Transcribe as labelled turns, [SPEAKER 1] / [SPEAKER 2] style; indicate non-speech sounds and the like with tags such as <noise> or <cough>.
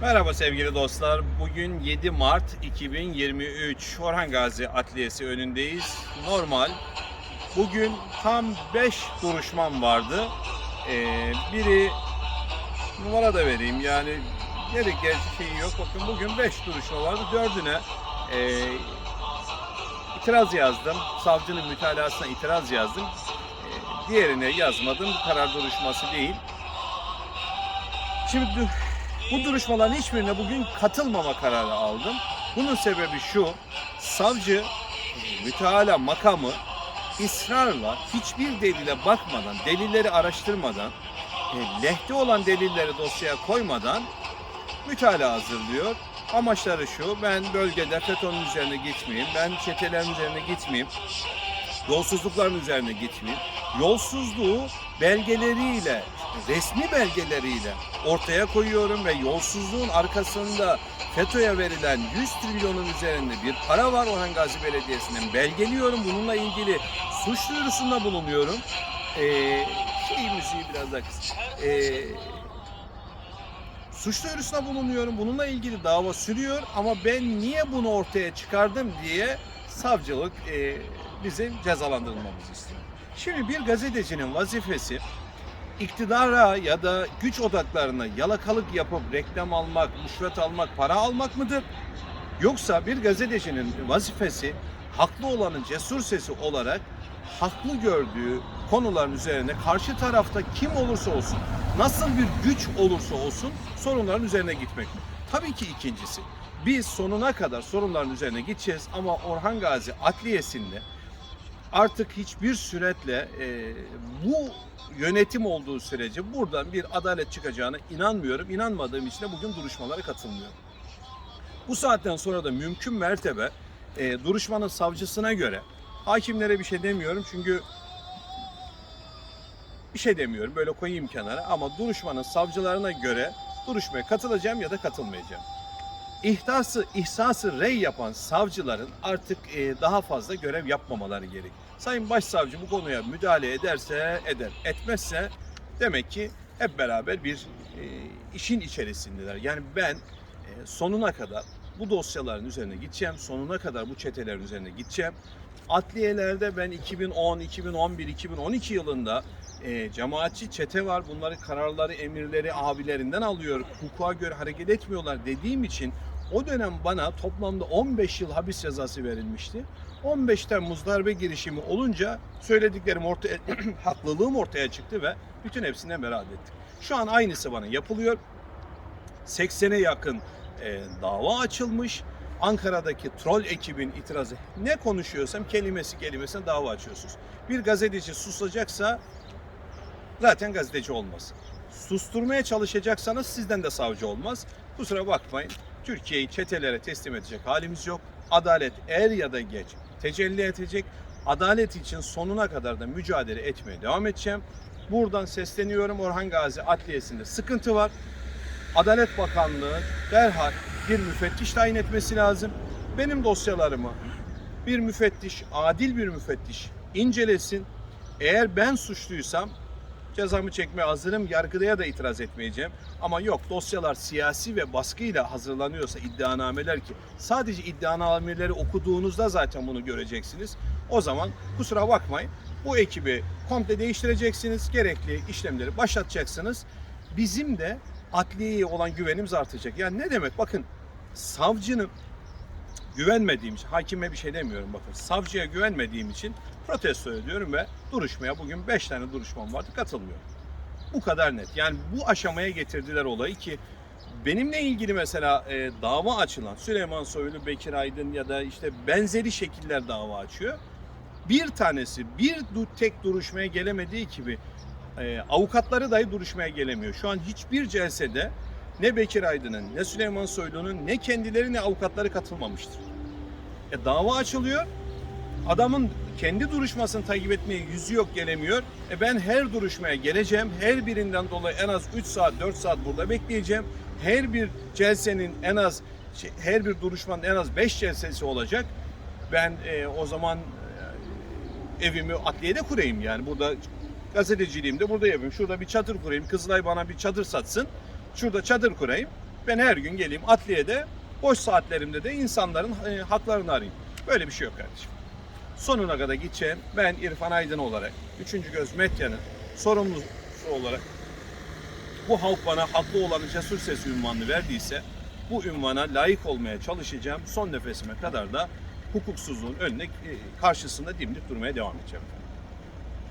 [SPEAKER 1] Merhaba sevgili dostlar. Bugün 7 Mart 2023 Orhan Gazi Adliyesi önündeyiz. Normal. Bugün tam 5 duruşmam vardı. Ee, biri numara da vereyim yani gerek şeyi yok. Bakın bugün 5 duruşma vardı. Dördüne e, itiraz yazdım. Savcının mütalasına itiraz yazdım. Ee, diğerine yazmadım. Karar duruşması değil. Şimdi bu duruşmaların hiçbirine bugün katılmama kararı aldım. Bunun sebebi şu, savcı müteala makamı ısrarla hiçbir delile bakmadan, delilleri araştırmadan, e, lehte olan delilleri dosyaya koymadan mütalaa hazırlıyor. Amaçları şu, ben bölgede FETÖ'nün üzerine gitmeyeyim, ben çetelerin üzerine gitmeyeyim, yolsuzlukların üzerine gitmeyeyim. Yolsuzluğu belgeleriyle, resmi belgeleriyle ortaya koyuyorum ve yolsuzluğun arkasında FETÖ'ye verilen 100 trilyonun üzerinde bir para var Orhan Gazi Belediyesi'nden. Belgeliyorum. Bununla ilgili suç duyurusunda bulunuyorum. Ee, şey müziği biraz daha kıs. Ee, suç duyurusunda bulunuyorum. Bununla ilgili dava sürüyor ama ben niye bunu ortaya çıkardım diye savcılık e, bizim cezalandırılmamızı istiyor. Şimdi bir gazetecinin vazifesi iktidara ya da güç odaklarına yalakalık yapıp reklam almak, rüşvet almak, para almak mıdır? Yoksa bir gazetecinin vazifesi haklı olanın cesur sesi olarak haklı gördüğü konuların üzerine karşı tarafta kim olursa olsun, nasıl bir güç olursa olsun sorunların üzerine gitmek mi? Tabii ki ikincisi. Biz sonuna kadar sorunların üzerine gideceğiz ama Orhan Gazi Adliyesi'nde artık hiçbir süretle e, bu yönetim olduğu sürece buradan bir adalet çıkacağına inanmıyorum. İnanmadığım için de bugün duruşmalara katılmıyorum. Bu saatten sonra da mümkün mertebe e, duruşmanın savcısına göre hakimlere bir şey demiyorum çünkü bir şey demiyorum böyle koyayım kenara ama duruşmanın savcılarına göre duruşmaya katılacağım ya da katılmayacağım. İhtisası, ihsası rey yapan savcıların artık e, daha fazla görev yapmamaları gerek. Sayın Başsavcı bu konuya müdahale ederse eder, etmezse demek ki hep beraber bir e, işin içerisindeler. Yani ben e, sonuna kadar bu dosyaların üzerine gideceğim, sonuna kadar bu çetelerin üzerine gideceğim. Adliyelerde ben 2010, 2011, 2012 yılında e, cemaatçi çete var. Bunların kararları, emirleri abilerinden alıyor. Hukuka göre hareket etmiyorlar dediğim için o dönem bana toplamda 15 yıl hapis cezası verilmişti. 15 Temmuz darbe girişimi olunca söylediklerim ortaya, <clears throat> haklılığım ortaya çıktı ve bütün hepsinden beraat ettik. Şu an aynısı bana yapılıyor. 80'e yakın e, dava açılmış. Ankara'daki troll ekibin itirazı ne konuşuyorsam kelimesi kelimesine dava açıyorsunuz. Bir gazeteci susacaksa zaten gazeteci olmaz. Susturmaya çalışacaksanız sizden de savcı olmaz. Kusura bakmayın. Türkiye'yi çetelere teslim edecek halimiz yok. Adalet er ya da geç tecelli edecek. Adalet için sonuna kadar da mücadele etmeye devam edeceğim. Buradan sesleniyorum Orhan Gazi Adliyesi'nde sıkıntı var. Adalet Bakanlığı derhal bir müfettiş tayin etmesi lazım. Benim dosyalarımı bir müfettiş, adil bir müfettiş incelesin. Eğer ben suçluysam cezamı çekmeye hazırım. Yargıya da itiraz etmeyeceğim. Ama yok dosyalar siyasi ve baskıyla hazırlanıyorsa iddianameler ki sadece iddianameleri okuduğunuzda zaten bunu göreceksiniz. O zaman kusura bakmayın bu ekibi komple değiştireceksiniz. Gerekli işlemleri başlatacaksınız. Bizim de adliyeye olan güvenimiz artacak. Yani ne demek? Bakın savcının güvenmediğim için, hakime bir şey demiyorum bakın. Savcıya güvenmediğim için protesto ediyorum ve duruşmaya bugün 5 tane duruşmam vardı katılmıyorum. Bu kadar net. Yani bu aşamaya getirdiler olayı ki benimle ilgili mesela e, dava açılan Süleyman Soylu, Bekir Aydın ya da işte benzeri şekiller dava açıyor. Bir tanesi bir tek duruşmaya gelemediği gibi e, avukatları dahi duruşmaya gelemiyor. Şu an hiçbir celsede ne Bekir Aydın'ın, ne Süleyman Soylu'nun, ne kendileri ne avukatları katılmamıştır. E, dava açılıyor. Adamın kendi duruşmasını takip etmeye yüzü yok gelemiyor. E ben her duruşmaya geleceğim. Her birinden dolayı en az 3 saat 4 saat burada bekleyeceğim. Her bir celsenin en az şey, her bir duruşmanın en az 5 celsesi olacak. Ben e, o zaman e, evimi adliyede kurayım yani burada gazeteciliğimi de burada yapayım. Şurada bir çadır kurayım. Kızılay bana bir çadır satsın. Şurada çadır kurayım. Ben her gün geleyim adliyede boş saatlerimde de insanların e, haklarını arayayım. Böyle bir şey yok kardeşim. Sonuna kadar gideceğim. Ben İrfan Aydın olarak, 3. Göz Medya'nın sorumlusu olarak bu halk bana haklı olanın cesur sesi ünvanını verdiyse bu ünvana layık olmaya çalışacağım. Son nefesime kadar da hukuksuzluğun önüne e, karşısında dimdik durmaya devam edeceğim.